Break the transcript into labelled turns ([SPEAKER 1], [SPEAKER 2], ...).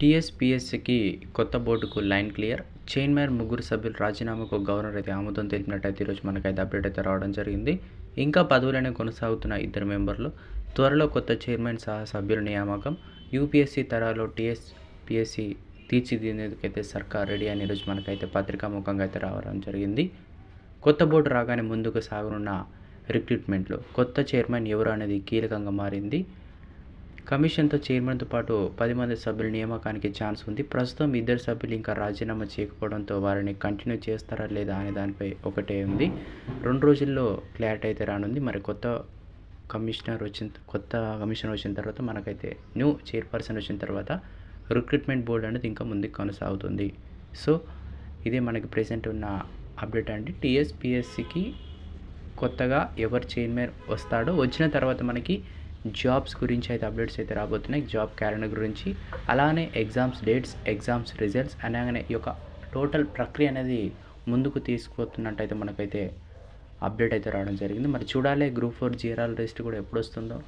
[SPEAKER 1] టీఎస్పీఎస్సీకి కొత్త బోర్డుకు line clear. Chairman ముగ్గురు సభ్యులు రాజీనామాకు గవర్నర్ అయితే ఆమోదం తెలిపినట్టయితే ఈరోజు మనకైతే అప్డేట్ అయితే రావడం జరిగింది. ఇంకా పదవులనే కొనసాగుతున్న ఇద్దరు మెంబర్లు త్వరలో కొత్త చైర్మన్ సహా సభ్యుల నియామకం. యూపీఎస్సీ తరాలో టీఎస్పీఎస్సీ తీర్చిదిద్దేందుకైతే సర్కార్ రెడీ అని ఈరోజు మనకైతే పత్రికాముఖంగా అయితే రావడం జరిగింది. కొత్త బోర్డు రాగానే ముందుకు సాగనున్న రిక్రూట్మెంట్లో. కొత్త చైర్మన్ ఎవరు అనేది కీలకంగా మారింది. కమిషన్తో చైర్మన్తో పాటు పది మంది సభ్యుల నియామకానికి ఛాన్స్ ఉంది. ప్రస్తుతం ఇద్దరు సభ్యులు ఇంకా రాజీనామా చేయకపోవడంతో వారిని కంటిన్యూ చేస్తారా లేదా అనే దానిపై ఒకటే ఉంది. రెండు రోజుల్లో క్లారిటీ అయితే రానుంది. మరి కొత్త కమిషనర్ వచ్చిన కొత్త కమిషనర్ వచ్చిన తర్వాత మనకైతే న్యూ చైర్పర్సన్ వచ్చిన తర్వాత రిక్రూట్మెంట్ బోర్డు అనేది ఇంకా ముందుకు కొనసాగుతుంది. సో ఇదే మనకి ప్రెసెంట్ ఉన్న అప్డేట్ అండి. టీఎస్పిఎస్సికి కొత్తగా ఎవరు చైర్మన్ వస్తాడో వచ్చిన తర్వాత మనకి జాబ్స్ గురించి అయితే అప్డేట్స్ అయితే రాబోతున్నాయి. జాబ్ క్యాలెండర్ గురించి అలానే ఎగ్జామ్స్ డేట్స్ ఎగ్జామ్స్ రిజల్ట్స్ అలాగనే ఈ యొక్క టోటల్ ప్రక్రియ అనేది ముందుకు తీసుకుపోతున్నట్టయితే మనకైతే అప్డేట్ అయితే రావడం జరిగింది. మరి చూడాలి గ్రూప్ ఫోర్ జీరాల లిస్ట్ కూడా ఎప్పుడు వస్తుందో